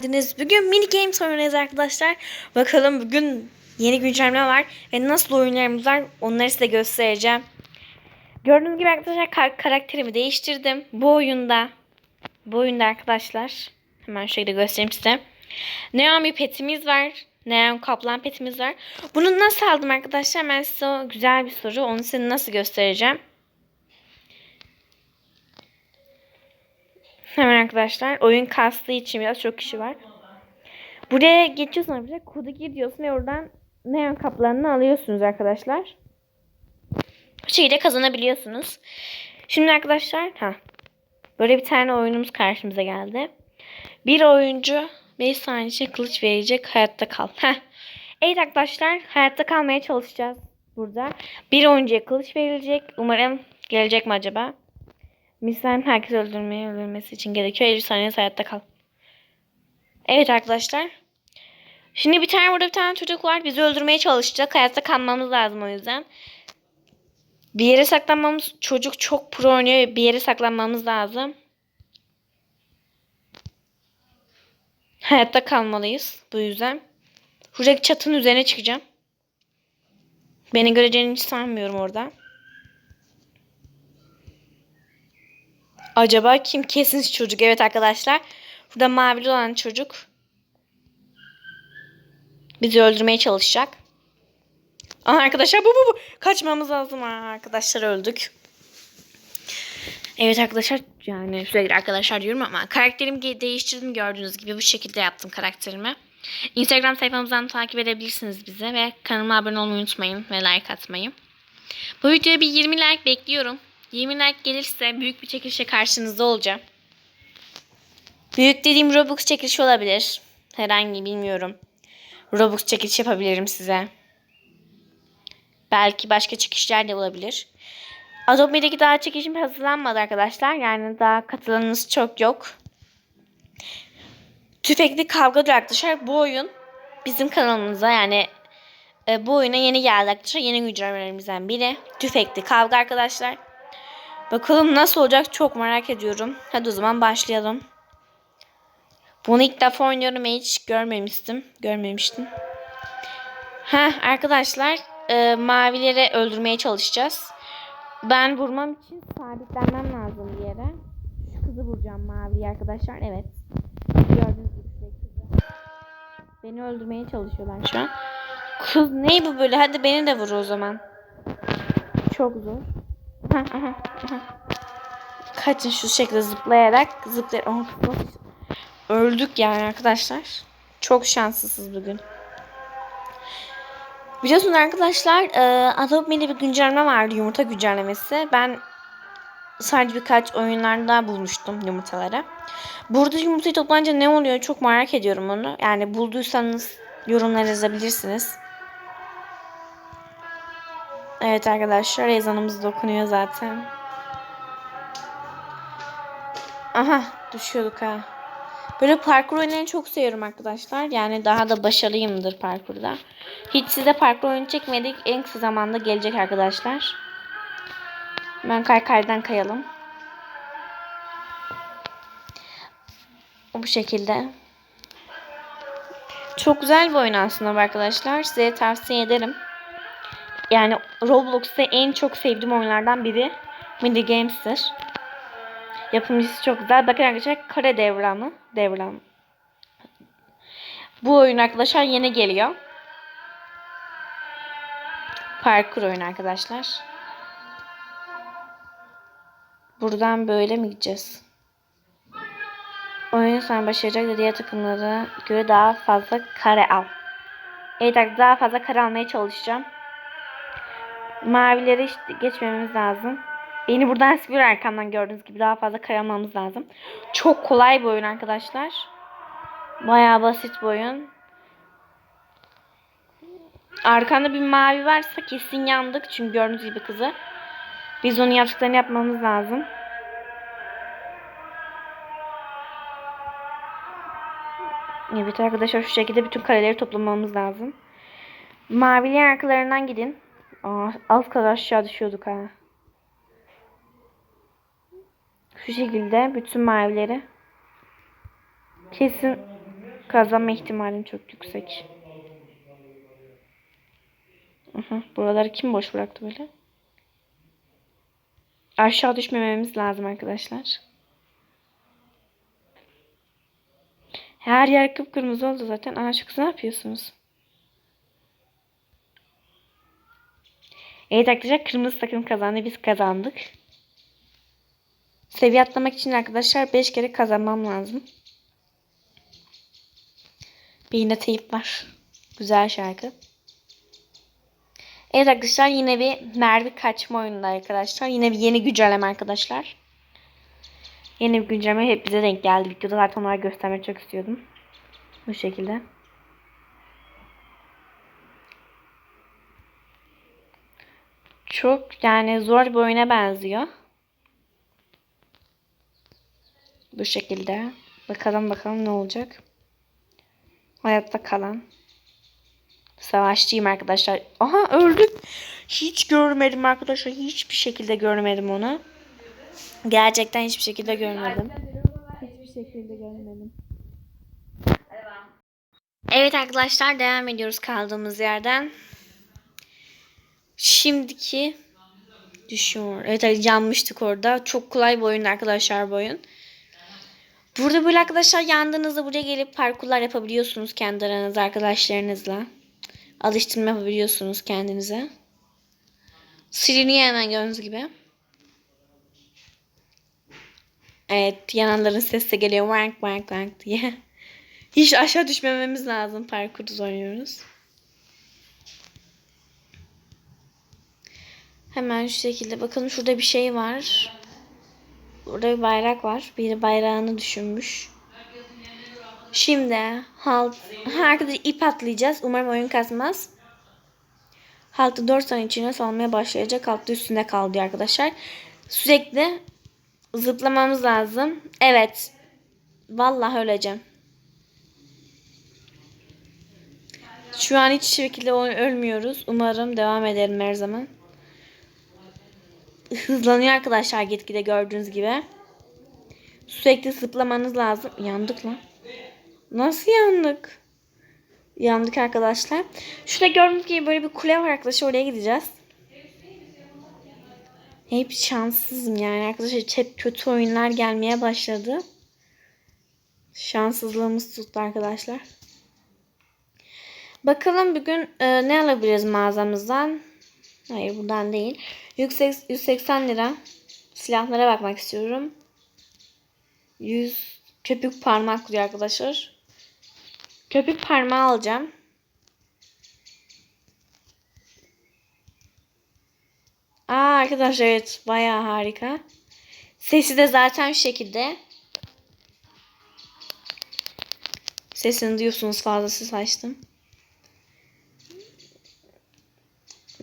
geldiniz. Bugün mini games oynuyoruz arkadaşlar. Bakalım bugün yeni güncelleme var ve nasıl oyunlarımız var onları size göstereceğim. Gördüğünüz gibi arkadaşlar kar- karakterimi değiştirdim. Bu oyunda bu oyunda arkadaşlar hemen şöyle göstereyim size. Bir petimiz var. Neon kaplan petimiz var. Bunu nasıl aldım arkadaşlar? Ben size güzel bir soru. Onu size nasıl göstereceğim. Hemen arkadaşlar oyun kastığı için biraz çok kişi var. Buraya geçiyorsun arkadaşlar. Kodu gir diyorsun ve oradan neon kaplarını alıyorsunuz arkadaşlar. Bu şekilde kazanabiliyorsunuz. Şimdi arkadaşlar ha böyle bir tane oyunumuz karşımıza geldi. Bir oyuncu 5 saniye kılıç verecek hayatta kal. Heh. Evet arkadaşlar hayatta kalmaya çalışacağız burada. Bir oyuncuya kılıç verilecek. Umarım gelecek mi acaba? Misal herkes öldürmeye öldürmesi için gerekiyor. 50 saniye hayatta kal. Evet arkadaşlar. Şimdi bir tane burada bir tane çocuk var. Bizi öldürmeye çalışacak. Hayatta kalmamız lazım o yüzden. Bir yere saklanmamız çocuk çok pro oynuyor. Bir yere saklanmamız lazım. Hayatta kalmalıyız bu yüzden. Şuradaki çatının üzerine çıkacağım. Beni göreceğini hiç sanmıyorum orada. Acaba kim? Kesin çocuk. Evet arkadaşlar. Burada mavili olan çocuk. Bizi öldürmeye çalışacak. Aha arkadaşlar bu bu bu. Kaçmamız lazım. Aa, arkadaşlar öldük. Evet arkadaşlar yani sürekli arkadaşlar diyorum ama karakterimi değiştirdim gördüğünüz gibi bu şekilde yaptım karakterimi. Instagram sayfamızdan takip edebilirsiniz bize ve kanalıma abone olmayı unutmayın ve like atmayı. Bu videoya bir 20 like bekliyorum. 20 like gelirse büyük bir çekilişe karşınızda olacağım. Büyük dediğim Robux çekilişi olabilir. Herhangi bilmiyorum. Robux çekiliş yapabilirim size. Belki başka çekişler de olabilir. Adobe'deki daha çekişim hazırlanmadı arkadaşlar. Yani daha katılanınız çok yok. Tüfekli kavga arkadaşlar. Bu oyun bizim kanalımıza yani e, bu oyuna yeni geldi arkadaşlar. Yeni güncellemelerimizden biri. Tüfekli kavga arkadaşlar. Bakalım nasıl olacak çok merak ediyorum. Hadi o zaman başlayalım. Bunu ilk defa oynuyorum. Hiç görmemiştim. Görmemiştim. Ha arkadaşlar e, mavileri öldürmeye çalışacağız. Ben vurmam için sabitlenmem lazım bir yere. Şu kızı vuracağım mavi arkadaşlar. Evet. Gördüğünüz gibi kızı. Beni öldürmeye çalışıyorlar şu an. Kız ne bu böyle? Hadi beni de vur o zaman. Çok zor. Kaçın şu şekilde zıplayarak zıplayarak. Öldük yani arkadaşlar. Çok şanslısız bugün. Biliyorsunuz arkadaşlar e, Adobe'de bir güncelleme vardı yumurta güncellemesi. Ben sadece birkaç oyunlarda bulmuştum yumurtaları. Burada yumurtayı toplanınca ne oluyor çok merak ediyorum onu. Yani bulduysanız yorumlara yazabilirsiniz. Evet arkadaşlar ezanımız dokunuyor zaten. Aha düşüyorduk ha. Böyle parkur oyunlarını çok seviyorum arkadaşlar. Yani daha da başarılıyımdır parkurda. Hiç size parkur oyunu çekmedik. En kısa zamanda gelecek arkadaşlar. Ben kaykaydan kayalım. Bu şekilde. Çok güzel bir oyun aslında arkadaşlar. Size tavsiye ederim. Yani Roblox'ta en çok sevdiğim oyunlardan biri Mini Games'tir. Yapımcısı çok güzel. Bakın arkadaşlar kare devranı. Devran. Bu oyun arkadaşlar yeni geliyor. Parkur oyunu arkadaşlar. Buradan böyle mi gideceğiz? Oyunu sonra başaracak ve diğer takımlara göre daha fazla kare al. Evet daha fazla kare almaya çalışacağım. Mavileri işte geçmemiz lazım. Beni buradan sıkıyor arkamdan gördüğünüz gibi daha fazla kare almamız lazım. Çok kolay bir oyun arkadaşlar. Bayağı basit bir oyun. Arkanda bir mavi varsa kesin yandık. Çünkü gördüğünüz gibi kızı. Biz onun yaptıklarını yapmamız lazım. Evet arkadaşlar şu şekilde bütün kareleri toplamamız lazım. Mavili arkalarından gidin. Aa, az kadar aşağı düşüyorduk ha. Şu şekilde bütün mavileri kesin Kazanma ihtimalim çok yüksek. Buraları kim boş bıraktı böyle? Aşağı düşmememiz lazım arkadaşlar. Her yer kıpkırmızı oldu zaten. Şu kız ne yapıyorsunuz? Evet arkadaşlar kırmızı takım kazandı. Biz kazandık. Seviye atlamak için arkadaşlar 5 kere kazanmam lazım. Bir yine teyip var. Güzel şarkı. Evet arkadaşlar yine bir mermi kaçma oyununda arkadaşlar. Yine bir yeni güncelleme arkadaşlar. Yeni bir güncelleme hep bize denk geldi. Videoda zaten onları göstermek çok istiyordum. Bu şekilde. Çok yani zor bir oyuna benziyor. Bu şekilde. Bakalım bakalım ne olacak. Hayatta kalan. Savaşçıyım arkadaşlar. Aha öldüm. Hiç görmedim arkadaşlar. Hiçbir şekilde görmedim onu. Gerçekten hiçbir şekilde görmedim. Hiçbir şekilde görmedim. Evet arkadaşlar devam ediyoruz kaldığımız yerden. Şimdiki düşüyor. Evet evet, yanmıştık orada. Çok kolay bir oyun arkadaşlar bu oyun. Burada böyle arkadaşlar yandığınızda buraya gelip parkurlar yapabiliyorsunuz kendi aranızda arkadaşlarınızla. Alıştırma yapabiliyorsunuz kendinize. Siliniyor hemen gördüğünüz gibi. Evet yananların sesi de geliyor wank wank wank diye. Hiç aşağı düşmememiz lazım parkurda oynuyoruz. Hemen şu şekilde bakalım şurada bir şey var. Burada bir bayrak var. Biri bayrağını düşünmüş. Şimdi halt herkese ip atlayacağız. Umarım oyun kasmaz. Haltı 4 saniye içine salmaya başlayacak. Haltı üstünde kaldı arkadaşlar. Sürekli zıplamamız lazım. Evet. Vallahi öleceğim. Şu an hiç şekilde ölmüyoruz. Umarım devam ederim her zaman. Hızlanıyor arkadaşlar gitgide gördüğünüz gibi. Sürekli zıplamanız lazım. Yandık lan. Nasıl yandık? Yandık arkadaşlar. Şurada gördüğünüz gibi böyle bir kule var arkadaşlar. Oraya gideceğiz. Hep şanssızım yani arkadaşlar. Hep kötü oyunlar gelmeye başladı. Şanssızlığımız tuttu arkadaşlar. Bakalım bugün e, ne alabiliriz mağazamızdan? Hayır buradan değil. 180 lira silahlara bakmak istiyorum. 100 köpük parmak diyor arkadaşlar. Köpük parmağı alacağım. Aa arkadaşlar evet bayağı harika. Sesi de zaten şu şekilde. Sesini duyuyorsunuz fazla ses açtım.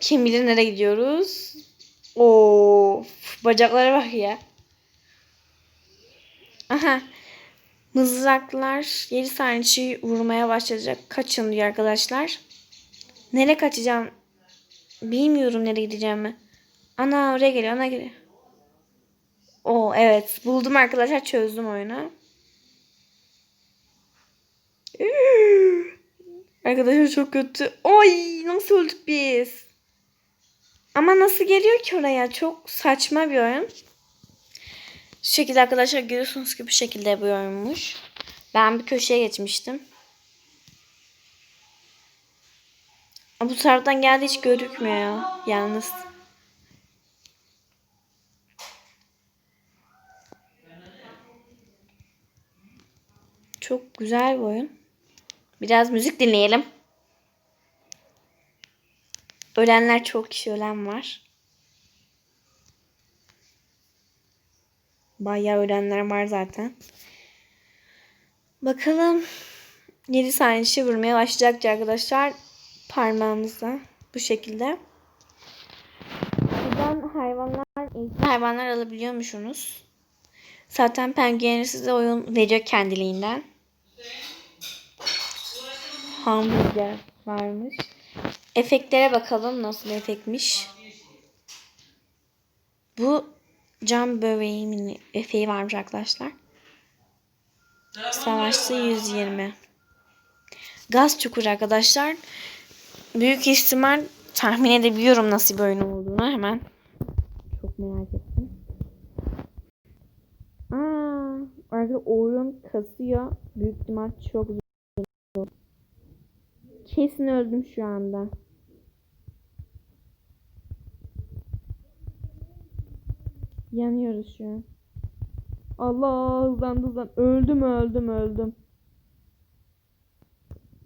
Kim bilir nereye gidiyoruz. Of, bacaklara bak ya. Aha. Mızraklar 7 saniye vurmaya başlayacak. Kaçın diyor arkadaşlar. Nereye kaçacağım? Bilmiyorum nereye gideceğimi. Ana oraya geliyor. Ana geliyor. O evet. Buldum arkadaşlar. Çözdüm oyunu. Arkadaşlar çok kötü. Oy nasıl öldük biz? Ama nasıl geliyor ki oraya? Çok saçma bir oyun. Şu şekilde arkadaşlar görüyorsunuz ki bu şekilde bir oyunmuş. Ben bir köşeye geçmiştim. Bu taraftan geldi hiç gözükmüyor ya. Yalnız. Çok güzel bir oyun. Biraz müzik dinleyelim. Ölenler çok kişi ölen var. Bayağı ölenler var zaten. Bakalım 7 saniye vurmaya başlayacak arkadaşlar. Parmağımızla bu şekilde. Buradan hayvanlar, hayvanlar alabiliyormuşsunuz. Zaten Penguin size oyun veriyor kendiliğinden. Hamburger varmış. Efektlere bakalım nasıl efektmiş. Bu cam böreğimin efeği varmış arkadaşlar. Savaşçı 120. Gaz çukuru arkadaşlar. Büyük ihtimal tahmin edebiliyorum nasıl bir oyun olduğunu hemen. Çok merak ettim. Aa, oyun kasıyor. Büyük ihtimal çok zor. Kesin öldüm şu anda. Yanıyoruz şu an. Allah hızlandı hızlandı. Öldüm öldüm öldüm.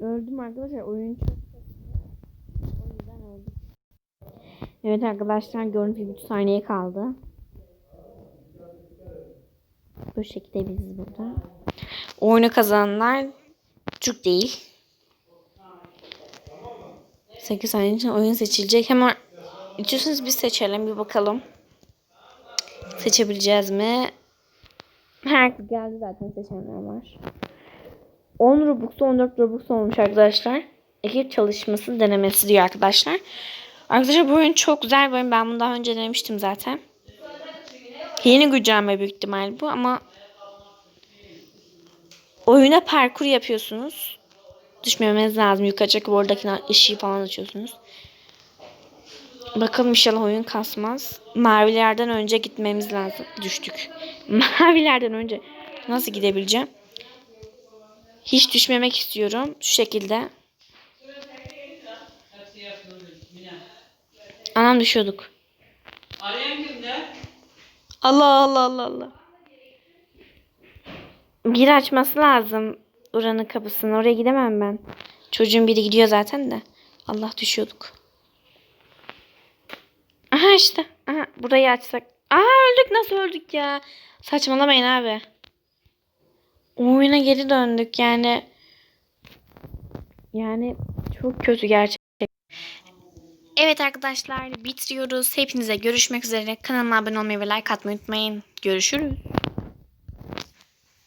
Öldüm arkadaşlar. Oyun çok O yüzden öldüm. Evet arkadaşlar görüntü 3 saniye kaldı. Bu şekilde biz burada. Oyunu kazananlar Türk değil. 8 saniye için oyun seçilecek. Hemen istiyorsanız biz seçelim bir bakalım. Seçebileceğiz mi? Herkes geldi zaten seçenler var. 10 Robux 14 Robux olmuş arkadaşlar. Ekip çalışması denemesi diyor arkadaşlar. Arkadaşlar bu oyun çok güzel bir oyun. Ben bunu daha önce denemiştim zaten. Yeni güncelleme büyük ihtimal bu ama oyuna parkur yapıyorsunuz. Düşmemeniz lazım. Yukarı çıkıp oradaki ışığı falan açıyorsunuz. Bakalım inşallah oyun kasmaz. Mavilerden önce gitmemiz lazım. Düştük. Mavilerden önce nasıl gidebileceğim? Hiç düşmemek istiyorum. Şu şekilde. Anam düşüyorduk. Allah Allah Allah Allah. Biri açması lazım oranın kapısını. Oraya gidemem ben. Çocuğun biri gidiyor zaten de. Allah düşüyorduk. Aha işte. Aha burayı açsak. Aa öldük nasıl öldük ya? Saçmalamayın abi. Oyuna geri döndük yani. Yani çok kötü gerçekten. Evet arkadaşlar bitiriyoruz. Hepinize görüşmek üzere. Kanalıma abone olmayı ve like atmayı unutmayın. Görüşürüz.